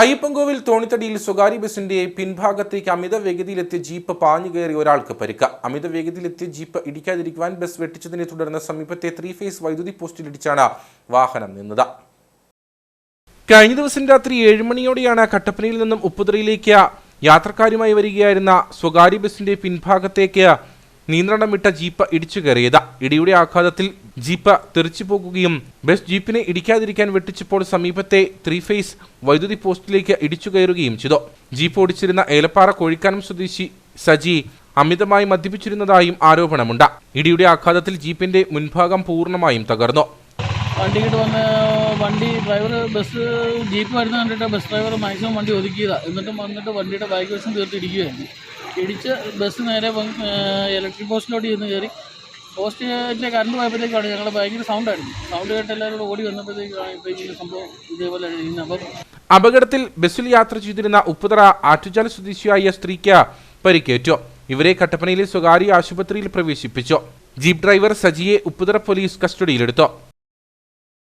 അയ്യപ്പൻകോവിൽ തോണിത്തടിയിൽ സ്വകാര്യ ബസിന്റെ പിൻഭാഗത്തേക്ക് അമിത വേഗതയിലെത്തിയ ജീപ്പ് പാഞ്ഞു കയറി ഒരാൾക്ക് പരിക്ക. അമിത വേഗതയിലെത്തിയ ജീപ്പ് ഇടിക്കാതിരിക്കുവാൻ ബസ് വെട്ടിച്ചതിനെ തുടർന്ന് സമീപത്തെ ത്രീ ഫേസ് വൈദ്യുതി പോസ്റ്റിൽ ഇടിച്ചാണ് വാഹനം നിന്നത്. കഴിഞ്ഞ ദിവസം രാത്രി ഏഴുമണിയോടെയാണ് കട്ടപ്പനയിൽ നിന്നും ഉപ്പുതറയിലേക്ക് യാത്രക്കാരുമായി വരികയായിരുന്ന സ്വകാര്യ ബസിന്റെ പിൻഭാഗത്തേക്ക് നിയന്ത്രണം വിട്ട ജീപ്പ് ഇടിച്ചു കയറിയത്. ഇടിയുടെ ആഘാതത്തിൽ ജീപ്പ് തെറിച്ചു പോകുകയും ബസ് ജീപ്പിനെ ഇടിക്കാതിരിക്കാൻ വെട്ടിച്ചപ്പോൾ സമീപത്തെ ത്രീ ഫേസ് വൈദ്യുതി പോസ്റ്റിലേക്ക് ഇടിച്ചു കയറുകയും ചെയ്തു. ജീപ്പ് ഓടിച്ചിരുന്ന ഏലപ്പാറ കോഴിക്കാനം സ്വദേശി സജി അമിതമായി മദ്യപിച്ചിരുന്നതായും ആരോപണമുണ്ട്. ഇടിയുടെ ആഘാതത്തിൽ ജീപ്പിന്റെ മുൻഭാഗം പൂർണമായും തകർന്നു. വണ്ടി വണ്ടി ഡ്രൈവർ ബസ് ജീപ്പ് വരുന്ന കണ്ടിട്ട് ബസ് ഡ്രൈവർ മാക്സിമം വണ്ടി ഒതുക്കിയതാണ് എന്നിട്ടും വന്നിട്ട് വണ്ടിയുടെ ബാക്ക് വശം തീർത്ത് ഇടിക്കുകയായിരുന്നു ഇടിച്ച് ബസ് നേരെ ഇലക്ട്രിക് പോസ്റ്റിലോട്ട് ചെന്ന് കയറി. പോസ്റ്റിന്റെ കറണ്ട് പോയപ്പോഴത്തേക്കാണ് ഞങ്ങൾ ഭയങ്കര സൗണ്ടായിരുന്നു സൗണ്ട് കേട്ട് എല്ലാവരും ഓടി വന്നപ്പോഴത്തേക്കാണ് ഇപ്പോൾ സംഭവം ഇതേപോലെ അപ്പം അപകടത്തിൽ ബസ്സിൽ യാത്ര ചെയ്തിരുന്ന ഉപ്പുതറ ആറ്റുചാല സ്വദേശിയായ സ്ത്രീക്ക് പരിക്കേറ്റു. ഇവരെ കട്ടപ്പനയിലെ സ്വകാര്യ ആശുപത്രിയിൽ പ്രവേശിപ്പിച്ചു. ജീപ്പ് ഡ്രൈവർ സജിയെ ഉപ്പുതറ പോലീസ് കസ്റ്റഡിയിലെടുത്തു.